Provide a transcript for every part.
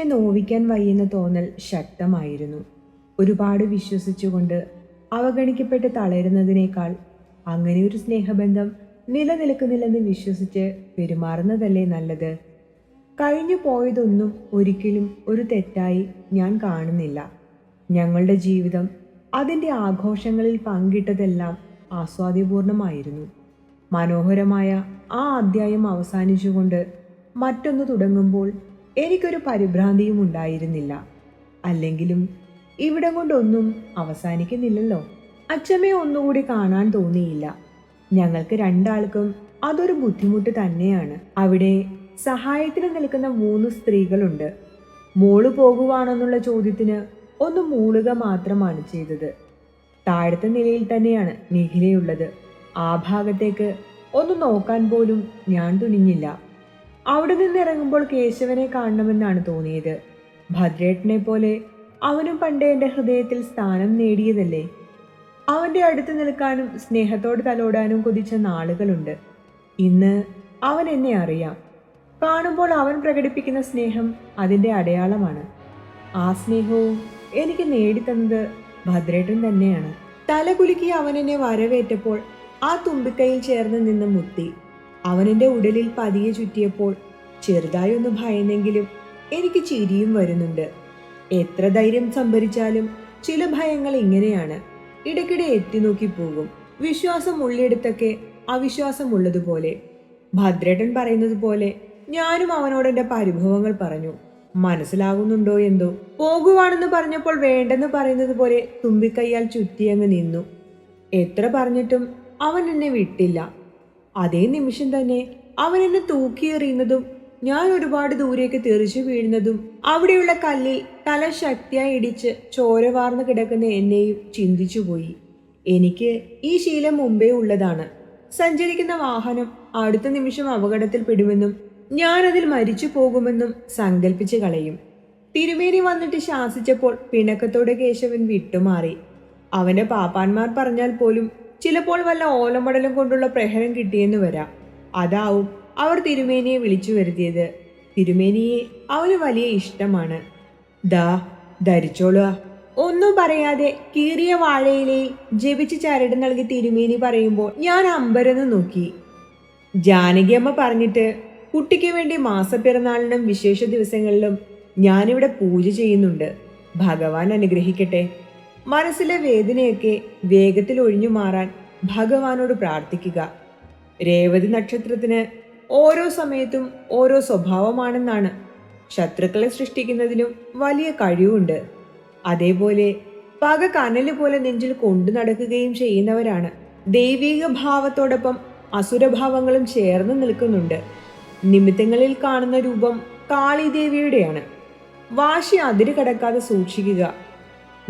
എനിക്കെന്നെ നോവിക്കാൻ വയ്യെന്ന തോന്നൽ ശക്തമായിരുന്നു. ഒരുപാട് വിശ്വസിച്ചുകൊണ്ട് അവഗണിക്കപ്പെട്ട് തളരുന്നതിനേക്കാൾ അങ്ങനെ ഒരു സ്നേഹബന്ധം നിലനിൽക്കുന്നില്ലെന്ന് വിശ്വസിച്ച് പെരുമാറുന്നതല്ലേ നല്ലത്? കഴിഞ്ഞു പോയതൊന്നും ഒരിക്കലും ഒരു തെറ്റായി ഞാൻ കാണുന്നില്ല. ഞങ്ങളുടെ ജീവിതം അതിന്റെ ആഘോഷങ്ങളിൽ പങ്കിട്ടതെല്ലാം ആസ്വാദ്യപൂർണമായിരുന്നു. മനോഹരമായ ആ അധ്യായം അവസാനിച്ചുകൊണ്ട് മറ്റൊന്ന് തുടങ്ങുമ്പോൾ എനിക്കൊരു പരിഭ്രാന്തിയും ഉണ്ടായിരുന്നില്ല. അല്ലെങ്കിലും ഇവിടം കൊണ്ടൊന്നും അവസാനിക്കുന്നില്ലല്ലോ. അച്ഛമ്മയെ ഒന്നുകൂടി കാണാൻ തോന്നിയില്ല. ഞങ്ങൾക്ക് രണ്ടാൾക്കും അതൊരു ബുദ്ധിമുട്ട് തന്നെയാണ്. അവിടെ സഹായത്തിന് നിൽക്കുന്ന മൂന്ന് സ്ത്രീകളുണ്ട്. മോൾ പോകുവാണെന്നുള്ള ചോദ്യത്തിന് ഒന്ന് മൂളുക മാത്രമാണ് ചെയ്തത്. താഴത്തെ നിലയിൽ തന്നെയാണ് നിഖിലയുള്ളത്. ആ ഭാഗത്തേക്ക് ഒന്ന് നോക്കാൻ പോലും ഞാൻ തുനിഞ്ഞില്ല. അവിടെ നിന്ന് ഇറങ്ങുമ്പോൾ കേശവനെ കാണണമെന്നാണ് തോന്നിയത്. ഭദ്രേട്ടനെ പോലെ അവനും പണ്ട് എന്റെ ഹൃദയത്തിൽ സ്ഥാനം നേടിയതല്ലേ? അവന്റെ അടുത്ത് നിൽക്കാനും സ്നേഹത്തോട് തലോടാനും കൊതിച്ച നാളുകളുണ്ട്. ഇന്ന് അവൻ എന്നെ അറിയാം. കാണുമ്പോൾ അവൻ പ്രകടിപ്പിക്കുന്ന സ്നേഹം അതിന്റെ അടയാളമാണ്. ആ സ്നേഹവും എനിക്ക് നേടിത്തന്നത് ഭദ്രേട്ടൻ തന്നെയാണ്. തല കുലുക്കി അവൻ എന്നെ വരവേറ്റപ്പോൾ ആ തുമ്പിക്കൈയിൽ ചേർന്ന് നിന്ന് മുത്തി അവനെന്റെ ഉടലിൽ പതിയെ ചുറ്റിയപ്പോൾ ചെറുതായി ഒന്ന് ഭയന്നെങ്കിലും എനിക്ക് ചിരിയും വരുന്നുണ്ട്. എത്ര ധൈര്യം സംഭരിച്ചാലും ചില ഭയങ്ങൾ ഇങ്ങനെയാണ്. ഇടയ്ക്കിടെ എത്തിനോക്കി പോകും. വിശ്വാസം ഉള്ളിടത്തൊക്കെ അവിശ്വാസം ഉള്ളതുപോലെ ഭദ്രേട്ടൻ പറയുന്നത് പോലെ ഞാനും അവനോട് എന്റെ പരിഭവങ്ങൾ പറഞ്ഞു. മനസ്സിലാകുന്നുണ്ടോ എന്തോ? പോകുവാണെന്ന് പറഞ്ഞപ്പോൾ വേണ്ടെന്ന് പറയുന്നത് പോലെ തുമ്പിക്കൈയാൽ ചുറ്റിയങ്ങ് നിന്നു. എത്ര പറഞ്ഞിട്ടും അവൻ എന്നെ വിട്ടില്ല. അതേ നിമിഷം തന്നെ അവൻ എന്നെ തൂക്കിയെറിയുന്നതും ഞാൻ ഒരുപാട് ദൂരേക്ക് തെറിച്ചു വീഴുന്നതും അവിടെയുള്ള കല്ലിൽ തല ശക്തിയായി ഇടിച്ച് ചോര വാർന്നു കിടക്കുന്ന എന്നെയും ചിന്തിച്ചുപോയി എനിക്ക് ഈ ശീലം മുമ്പേ ഉള്ളതാണ്. സഞ്ചരിക്കുന്ന വാഹനം അടുത്ത നിമിഷം അപകടത്തിൽ പെടുമെന്നും ഞാൻ അതിൽ മരിച്ചു പോകുമെന്നും സങ്കല്പിച്ച് കളയും. തിരുമേനി വന്നിട്ട് ശാസിച്ചപ്പോൾ പിണക്കത്തോടെ കേശവൻ വിട്ടുമാറി. അവന്റെ പാപ്പാന്മാർ പറഞ്ഞാൽ പോലും ചിലപ്പോൾ വല്ല ഓലമടലും കൊണ്ടുള്ള പ്രഹരം കിട്ടിയെന്ന് വരാം. അതാവും അവർ തിരുമേനിയെ വിളിച്ചു വരുത്തിയത്. തിരുമേനിയെ അവന് വലിയ ഇഷ്ടമാണ്. ദാ ധരിച്ചോളുക. ഒന്നും പറയാതെ കീറിയ വാഴയിലെ ജപിച്ച് ചരട് നൽകി തിരുമേനി പറയുമ്പോൾ ഞാൻ അമ്പരന്ന് നോക്കി. ജാനകിയമ്മ പറഞ്ഞിട്ട് കുട്ടിക്ക് വേണ്ടി മാസപ്പിറന്നാളിനും വിശേഷ ദിവസങ്ങളിലും ഞാനിവിടെ പൂജ ചെയ്യുന്നുണ്ട്. ഭഗവാൻ അനുഗ്രഹിക്കട്ടെ. മനസ്സിലെ വേദനയൊക്കെ വേഗത്തിൽ ഒഴിഞ്ഞു മാറാൻ ഭഗവാനോട് പ്രാർത്ഥിക്കുക. രേവതി നക്ഷത്രത്തിന് ഓരോ സമയത്തും ഓരോ സ്വഭാവമാണെന്നാണ് ശത്രുക്കളെ സൃഷ്ടിക്കുന്നതിലും വലിയ കഴിവുണ്ട്. അതേപോലെ പക കനൽ പോലെ നെഞ്ചിൽ കൊണ്ടു നടക്കുകയും ചെയ്യുന്നവരാണ് ദൈവീക ഭാവത്തോടൊപ്പം അസുരഭാവങ്ങളും ചേർന്ന് നിൽക്കുന്നുണ്ട്. നിമിത്തങ്ങളിൽ കാണുന്ന രൂപം കാളിദേവിയുടെയാണ്. വാശി അതിര് കടക്കാതെ സൂക്ഷിക്കുക.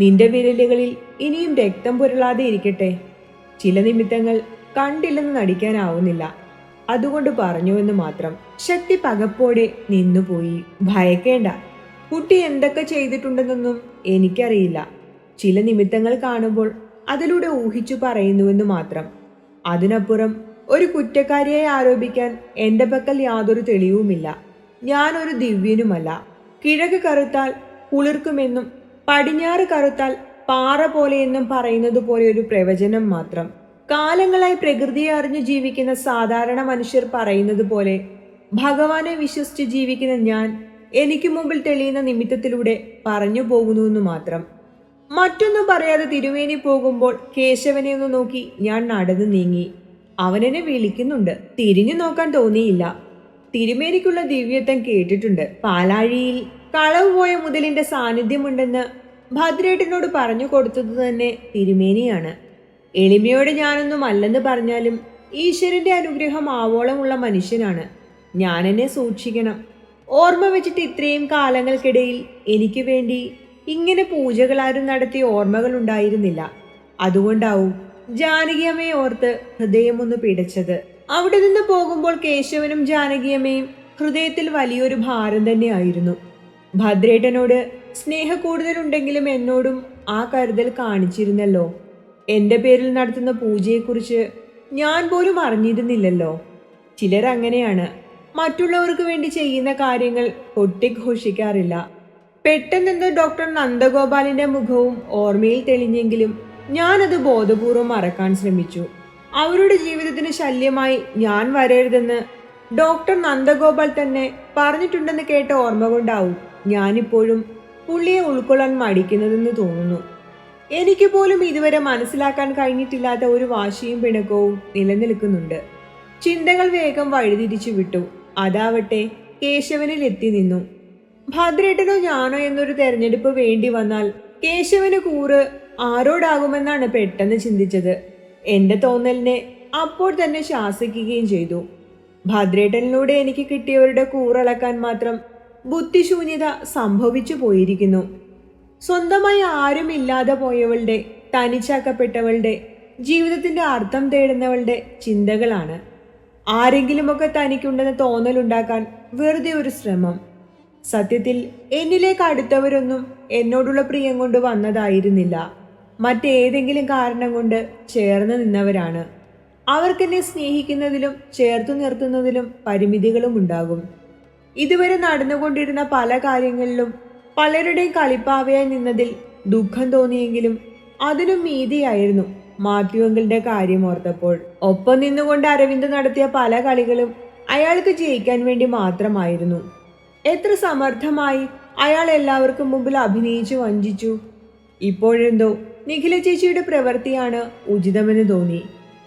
നിന്റെ വിരലുകളിൽ ഇനിയും രക്തം പുരളാതെ ഇരിക്കട്ടെ. ചില നിമിത്തങ്ങൾ കണ്ടില്ലെന്ന് നടിക്കാനാവുന്നില്ല. അതുകൊണ്ട് പറഞ്ഞുവെന്ന് മാത്രം ശക്തി പകപ്പോടെ നിന്നുപോയി. ഭയക്കേണ്ട. കുട്ടി എന്തൊക്കെ ചെയ്തിട്ടുണ്ടെന്നൊന്നും എനിക്കറിയില്ല. ചില നിമിത്തങ്ങൾ കാണുമ്പോൾ അതിലൂടെ ഊഹിച്ചു പറയുന്നുവെന്ന് മാത്രം. അതിനപ്പുറം ഒരു കുറ്റക്കാരിയെ ആരോപിക്കാൻ എന്റെ പക്കൽ യാതൊരു തെളിവുമില്ല. ഞാനൊരു ദിവ്യനുമല്ല. കിഴക്ക് കറുത്താൽ കുളിർക്കുമെന്നും പടിഞ്ഞാറ് കറുത്താൽ പാറ പോലെയെന്നും പറയുന്നത് പോലെ ഒരു പ്രവചനം മാത്രം. കാലങ്ങളായി പ്രകൃതിയെ അറിഞ്ഞു ജീവിക്കുന്ന സാധാരണ മനുഷ്യർ പറയുന്നത് പോലെ ഭഗവാനെ വിശ്വസിച്ച് ജീവിക്കുന്ന ഞാൻ എനിക്ക് മുമ്പിൽ തെളിയുന്ന നിമിത്തത്തിലൂടെ പറഞ്ഞു പോകുന്നുവെന്ന് മാത്രം. മറ്റൊന്നും പറയാതെ തിരുവേനി പോകുമ്പോൾ കേശവനെ ഒന്ന് നോക്കി ഞാൻ നടന്നു നീങ്ങി. അവനെന്നെ വിളിക്കുന്നുണ്ട്. തിരിഞ്ഞു നോക്കാൻ തോന്നിയില്ല. തിരുമേനിക്കുള്ള ദിവ്യത്വം കേട്ടിട്ടുണ്ട്. പാലാഴിയിൽ കളവ് പോയ മുതലിന്റെ സാന്നിധ്യമുണ്ടെന്ന് ഭദ്രേട്ടനോട് പറഞ്ഞു കൊടുത്തത് തന്നെ തിരുമേനിയാണ്. എളിമയോടെ ഞാനൊന്നും അല്ലെന്ന് പറഞ്ഞാലും ഈശ്വരന്റെ അനുഗ്രഹം ആവോളമുള്ള മനുഷ്യനാണ്. ഞാൻ എന്നെ സൂക്ഷിക്കണം. ഓർമ്മ വെച്ചിട്ട് ഇത്രയും കാലങ്ങൾക്കിടയിൽ എനിക്ക് വേണ്ടി ഇങ്ങനെ പൂജകളാരും നടത്തിയ ഓർമ്മകൾ ഉണ്ടായിരുന്നില്ല. അതുകൊണ്ടാവും ജാനകിയമ്മയെ ഓർത്ത് ഹൃദയമൊന്ന് പിടച്ചത്. അവിടെ നിന്ന് പോകുമ്പോൾ കേശവനും ജാനകിയമ്മയും ഹൃദയത്തിൽ വലിയൊരു ഭാരം തന്നെയായിരുന്നു ഭദ്രേട്ടനോട് സ്നേഹ കൂടുതലുണ്ടെങ്കിലും എന്നോടും ആ കരുതൽ കാണിച്ചിരുന്നല്ലോ. എന്റെ പേരിൽ നടത്തുന്ന പൂജയെക്കുറിച്ച് ഞാൻ പോലും അറിഞ്ഞിരുന്നില്ലല്ലോ. ചിലർ അങ്ങനെയാണ്. മറ്റുള്ളവർക്ക് വേണ്ടി ചെയ്യുന്ന കാര്യങ്ങൾ കൊട്ടിഘോഷിക്കാറില്ല പെട്ടെന്നെന്തോ ഡോക്ടർ നന്ദഗോപാലിന്റെ മുഖവും ഓർമ്മയിൽ തെളിഞ്ഞെങ്കിലും ഞാനത് ബോധപൂർവം മറക്കാൻ ശ്രമിച്ചു. അവരുടെ ജീവിതത്തിന് ശല്യമായി ഞാൻ വരരുതെന്ന് ഡോക്ടർ നന്ദഗോപാൽ തന്നെ പറഞ്ഞിട്ടുണ്ടെന്ന് കേട്ട ഓർമ്മ കൊണ്ടാവും ഞാനിപ്പോഴും പുള്ളിയെ ഉൾക്കൊള്ളാൻ മടിക്കുന്നതെന്ന് തോന്നുന്നു. എനിക്ക് പോലും ഇതുവരെ മനസ്സിലാക്കാൻ കഴിഞ്ഞിട്ടില്ലാത്ത ഒരു വാശിയും പിണക്കവും നിലനിൽക്കുന്നുണ്ട്. ചിന്തകൾ വേഗം വഴിതിരിച്ചു വിട്ടു. അതാവട്ടെ കേശവനിൽ എത്തി നിന്നു. ഭദ്രേട്ടനോ ഞാനോ എന്നൊരു തെരഞ്ഞെടുപ്പ് വേണ്ടി വന്നാൽ കേശവന് കൂറ് ആരോടാകുമെന്നാണ് പെട്ടെന്ന് ചിന്തിച്ചത്. എന്റെ തോന്നലിനെ അപ്പോൾ തന്നെ ശാസിക്കുകയും ചെയ്തു. ഭദ്രേട്ടനിലൂടെ എനിക്ക് കിട്ടിയവരുടെ കൂറളക്കാൻ മാത്രം ബുദ്ധിശൂന്യത സംഭവിച്ചു പോയിരിക്കുന്നു. സ്വന്തമായി ആരുമില്ലാതെ പോയവളുടെ തനിച്ചാക്കപ്പെട്ടവളുടെ ജീവിതത്തിന്റെ അർത്ഥം തേടുന്നവളുടെ ചിന്തകളാണ്. ആരെങ്കിലുമൊക്കെ തനിക്കുണ്ടെന്ന തോന്നലുണ്ടാക്കാൻ വെറുതെ ഒരു ശ്രമം. സത്യത്തിൽ എന്നിലേക്ക് അടുത്തവരൊന്നും എന്നോടുള്ള പ്രിയം കൊണ്ട് വന്നതായിരുന്നില്ല. മറ്റേതെങ്കിലും കാരണം കൊണ്ട് ചേർന്ന് നിന്നവരാണ്. അവർക്കെന്നെ സ്നേഹിക്കുന്നതിലും ചേർത്തു നിർത്തുന്നതിലും പരിമിതികളും ഉണ്ടാകും ഇതുവരെ നടന്നുകൊണ്ടിരുന്ന പല കാര്യങ്ങളിലും പലരുടെയും കളിപ്പാവയായി നിന്നതിൽ ദുഃഖം തോന്നിയെങ്കിലും അതിനും മീതിയായിരുന്നു മാത്യു അങ്കിളിന്റെ കാര്യം ഓർത്തപ്പോൾ. ഒപ്പം നിന്നുകൊണ്ട് അരവിന്ദ് നടത്തിയ പല കളികളും അയാൾക്ക് ജയിക്കാൻ വേണ്ടി മാത്രമായിരുന്നു. എത്ര സമർത്ഥമായി അയാൾ എല്ലാവർക്കും മുമ്പിൽ അഭിനയിച്ചു വഞ്ചിച്ചു. ഇപ്പോഴെന്തോ നിഖില ചേച്ചിയുടെ പ്രവൃത്തിയാണ് ഉചിതമെന്ന് തോന്നി.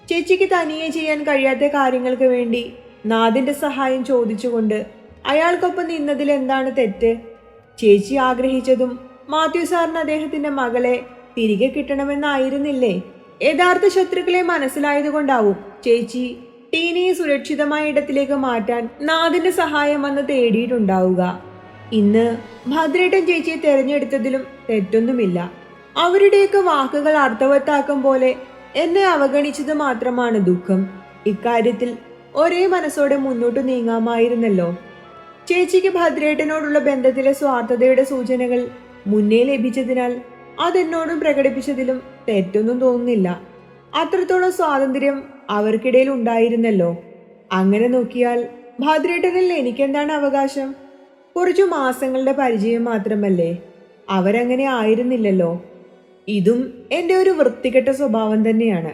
ചേച്ചിക്ക് തനിയെ ചെയ്യാൻ കഴിയാത്ത കാര്യങ്ങൾക്ക് വേണ്ടി നാദിന്റെ സഹായം ചോദിച്ചുകൊണ്ട് അയാൾക്കൊപ്പം നിന്നതിൽ എന്താണ് തെറ്റ്? ചേച്ചി ആഗ്രഹിച്ചതും മാത്യു സാറിന് അദ്ദേഹത്തിന്റെ മകളെ തിരികെ കിട്ടണമെന്നായിരുന്നില്ലേ? യഥാർത്ഥ ശത്രുക്കളെ മനസ്സിലായതുകൊണ്ടാവും ചേച്ചി ടീനയെ സുരക്ഷിതമായ ഇടത്തിലേക്ക് മാറ്റാൻ നാദിന്റെ സഹായം വന്ന് തേടിയിട്ടുണ്ടാവുക. ഇന്ന് ഭദ്രേട്ടൻ ചേച്ചിയെ തെരഞ്ഞെടുത്തതിലും തെറ്റൊന്നുമില്ല. അവരുടെയൊക്കെ വാക്കുകൾ അർത്ഥവത്താക്കും പോലെ എന്നെ അവഗണിച്ചത് മാത്രമാണ് ദുഃഖം. ഇക്കാര്യത്തിൽ ഒരേ മനസ്സോടെ മുന്നോട്ട് നീങ്ങാമായിരുന്നല്ലോ. ചേച്ചിക്ക് ഭദ്രേട്ടനോടുള്ള ബന്ധത്തിലെ സ്വാർത്ഥതയുടെ സൂചനകൾ മുന്നേ ലഭിച്ചതിനാൽ അതെന്നോടും പ്രകടിപ്പിച്ചതിലും തെറ്റൊന്നും തോന്നുന്നില്ല. അത്രത്തോളം സ്വാതന്ത്ര്യം അവർക്കിടയിൽ ഉണ്ടായിരുന്നല്ലോ. അങ്ങനെ നോക്കിയാൽ ഭദ്രേട്ടനിൽ എനിക്കെന്താണ് അവകാശം? കുറച്ചു മാസങ്ങളുടെ പരിചയം മാത്രമല്ലേ? അവരങ്ങനെ ആയിരുന്നില്ലല്ലോ. ഇതും എന്റെ ഒരു വൃത്തികെട്ട സ്വഭാവം തന്നെയാണ്.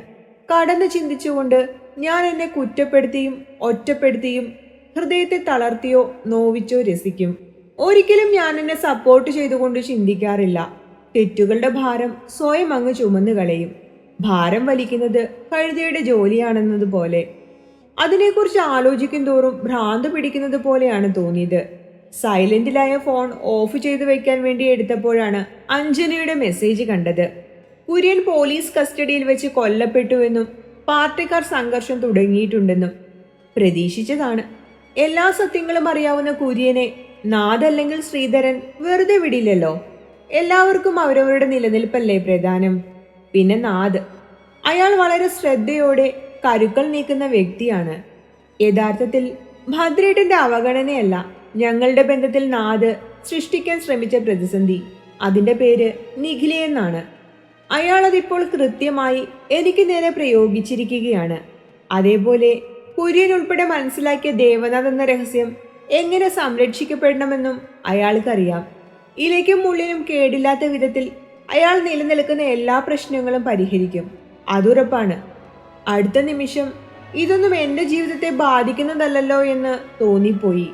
കടന്ന് ചിന്തിച്ചുകൊണ്ട് ഞാൻ എന്നെ കുറ്റപ്പെടുത്തിയും ഒറ്റപ്പെടുത്തിയും ഹൃദയത്തെ തളർത്തിയോ നോവിച്ചോ രസിക്കും. ഒരിക്കലും ഞാൻ എന്നെ സപ്പോർട്ട് ചെയ്തുകൊണ്ട് ചിന്തിക്കാറില്ല. തെറ്റുകളുടെ ഭാരം സ്വയം അങ്ങ് ചുമന്നു കളയും. ഭാരം വലിക്കുന്നത് കഴുതയുടെ ജോലിയാണെന്നതുപോലെ അതിനെക്കുറിച്ച് ആലോചിക്കും തോറും ഭ്രാന്ത് പിടിക്കുന്നത് പോലെയാണ് തോന്നിയത്. സൈലന്റിലായ ഫോൺ ഓഫ് ചെയ്തു വെക്കാൻ വേണ്ടി എടുത്തപ്പോഴാണ് അഞ്ജനയുടെ മെസ്സേജ് കണ്ടത്. കുര്യൻ പോലീസ് കസ്റ്റഡിയിൽ വെച്ച് കൊല്ലപ്പെട്ടുവെന്നും പാർട്ടിക്കാർ സംഘർഷം തുടങ്ങിയിട്ടുണ്ടെന്നും പ്രതീക്ഷിച്ചതാണ് എല്ലാ സത്യങ്ങളും അറിയാവുന്ന കുര്യനെ നാഥല്ലെങ്കിൽ ശ്രീധരൻ വെറുതെ വിടില്ലല്ലോ എല്ലാവർക്കും അവരവരുടെ നിലനിൽപ്പല്ലേ പ്രധാനം? പിന്നെ നാഥ് അയാൾ വളരെ ശ്രദ്ധയോടെ കരുക്കൾ നീക്കുന്ന വ്യക്തിയാണ്. യഥാർത്ഥത്തിൽ ഭദ്രേട്ടന്റെ അവഗണനയല്ല ഞങ്ങളുടെ ബന്ധത്തിൽ നാഥ് സൃഷ്ടിക്കാൻ ശ്രമിച്ച പ്രതിസന്ധി. അതിന്റെ പേര് നിഖിലയെന്നാണ് അയാളതിപ്പോൾ കൃത്യമായി എനിക്ക് നേരെ പ്രയോഗിച്ചിരിക്കുകയാണ്. അതേപോലെ കുര്യൻ ഉൾപ്പെടെ മനസ്സിലാക്കിയ ദേവനാഥ് എന്ന രഹസ്യം എങ്ങനെ സംരക്ഷിക്കപ്പെടണമെന്നും അയാൾക്കറിയാം. ഇലയ്ക്കും ഉള്ളിലും കേടില്ലാത്ത വിധത്തിൽ അയാൾ നിലനിൽക്കുന്ന എല്ലാ പ്രശ്നങ്ങളും പരിഹരിക്കും. അതുറപ്പാണ്. അടുത്ത നിമിഷം ഇതൊന്നും എന്റെ ജീവിതത്തെ ബാധിക്കുന്നതല്ലല്ലോ എന്ന് തോന്നിപ്പോയി.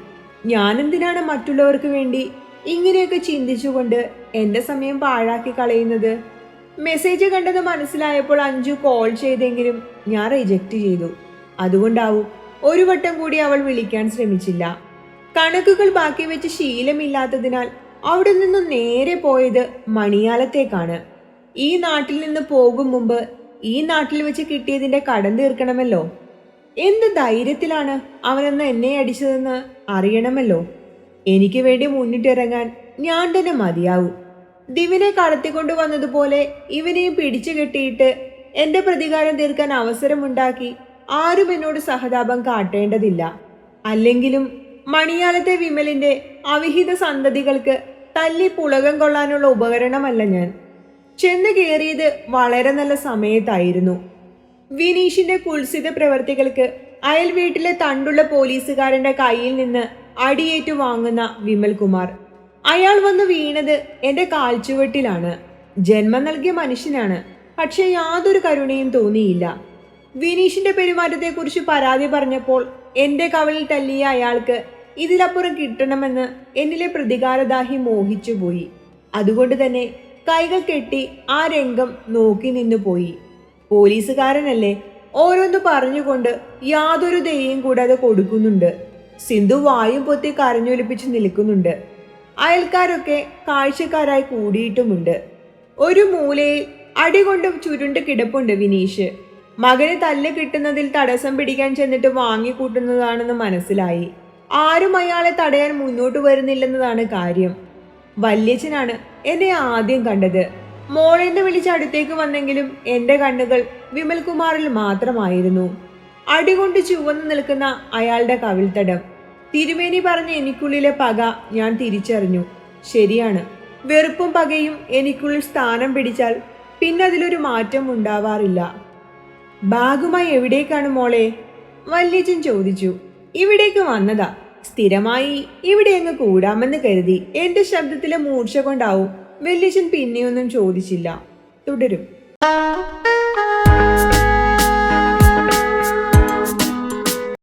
ഞാനെന്തിനാണ് മറ്റുള്ളവർക്ക് വേണ്ടി ഇങ്ങനെയൊക്കെ ചിന്തിച്ചുകൊണ്ട് എന്റെ സമയം പാഴാക്കി കളയുന്നത്? മെസ്സേജ് കണ്ടത് മനസ്സിലായപ്പോൾ അഞ്ചു കോൾ ചെയ്തെങ്കിലും ഞാൻ റിജക്റ്റ് ചെയ്തു. അതുകൊണ്ടാവും ഒരു വട്ടം കൂടി അവൾ വിളിക്കാൻ ശ്രമിച്ചില്ല. കണക്കുകൾ ബാക്കി വെച്ച് ശീലമില്ലാത്തതിനാൽ അവിടെ നിന്നും നേരെ പോയത് മണിയാലത്തേക്കാണ്. ഈ നാട്ടിൽ നിന്ന് പോകും മുമ്പ് ഈ നാട്ടിൽ വെച്ച് കിട്ടിയതിന്റെ കടം തീർക്കണമല്ലോ. എന്ത് ധൈര്യത്തിലാണ് അവനെന്ന് എന്നെ അടിച്ചതെന്ന് അറിയണമല്ലോ. എനിക്ക് വേണ്ടി മുന്നിട്ടിറങ്ങാൻ ഞാൻ തന്നെ മതിയാവും. ദിവിനെ കടത്തിക്കൊണ്ടു വന്നതുപോലെ ഇവനെയും പിടിച്ചു കെട്ടിയിട്ട് എന്റെ പ്രതികാരം തീർക്കാൻ അവസരമുണ്ടാക്കി ആരും എന്നോട് സഹതാപം കാട്ടേണ്ടതില്ല. അല്ലെങ്കിലും മണിയാലത്തെ വിമലിന്റെ അവിഹിത സന്തതികൾക്ക് തല്ലി പുളകം കൊള്ളാനുള്ള ഉപകരണമല്ല ഞാൻ. ചെന്ന് കയറിയത് വളരെ നല്ല സമയത്തായിരുന്നു. വിനീഷിന്റെ കുൽസിത പ്രവർത്തികൾക്ക് അയൽ വീട്ടിലെ തണ്ടുള്ള പോലീസുകാരന്റെ കയ്യിൽ നിന്ന് അടിയേറ്റു വാങ്ങുന്ന വിമൽകുമാർ. അയാൾ വന്ന് വീണത് എന്റെ കാൽച്ചുവട്ടിലാണ്. ജന്മം നൽകിയ മനുഷ്യനാണ്. പക്ഷേ യാതൊരു കരുണയും തോന്നിയില്ല. വിനീഷിന്റെ പെരുമാറ്റത്തെക്കുറിച്ച് പരാതി പറഞ്ഞപ്പോൾ എന്റെ കവളിൽ തല്ലിയ അയാൾക്ക് ഇതിലപ്പുറം കിട്ടണമെന്ന് എന്നിലെ പ്രതികാരദാഹി മോഹിച്ചുപോയി അതുകൊണ്ട് തന്നെ കൈകൾ കെട്ടി ആ രംഗം നോക്കി നിന്നു പോയി. പോലീസുകാരനല്ലേ ഓരോന്ന് പറഞ്ഞുകൊണ്ട് യാതൊരു ദയയും കൂടാതെ കൊടുക്കുന്നുണ്ട്. സിന്ധു വായും പൊത്തി കരഞ്ഞൊലിപ്പിച്ച് നിൽക്കുന്നുണ്ട്. അയൽക്കാരൊക്കെ കാഴ്ചക്കാരായി കൂടിയിട്ടുമുണ്ട്. ഒരു മൂലയിൽ അടികൊണ്ടും ചുരുണ്ട് കിടപ്പുണ്ട് വിനീഷ്. മകന് തല്ല് കിട്ടുന്നതിൽ തടസ്സം പിടിക്കാൻ ചെന്നിട്ട് വാങ്ങിക്കൂട്ടുന്നതാണെന്ന് മനസ്സിലായി. ആരും അയാളെ തടയാൻ മുന്നോട്ട് വരുന്നില്ലെന്നതാണ് കാര്യം. വല്യച്ഛനാണ് എന്നെ ആദ്യം കണ്ടത്. മോളെന്നെ വിളിച്ച് അടുത്തേക്ക് വന്നെങ്കിലും എന്റെ കണ്ണുകൾ വിമൽകുമാറിൽ മാത്രമായിരുന്നു. അടികൊണ്ട് ചുവന്നു നിൽക്കുന്ന അയാളുടെ കവിൾത്തടം. തിരുമേനി പറഞ്ഞ എനിക്കുള്ളിലെ പക ഞാൻ തിരിച്ചറിഞ്ഞു. ശരിയാണ്. വെറുപ്പും പകയും എനിക്കുള്ളിൽ സ്ഥാനം പിടിച്ചാൽ പിന്നതിലൊരു മാറ്റം ഉണ്ടാവാറില്ല. ബാഗുമായി എവിടേക്കാണ് മോളെ? വല്യച്ഛൻ ചോദിച്ചു. ഇവിടേക്ക് വന്നതാ. സ്ഥിരമായി ഇവിടെ അങ്ങ് കൂടാമെന്ന് കരുതി എന്റെ ശബ്ദത്തിലെ മൂർച്ച കൊണ്ടാവും വല്യച്ഛൻ പിന്നെയൊന്നും ചോദിച്ചില്ല. തുടരും.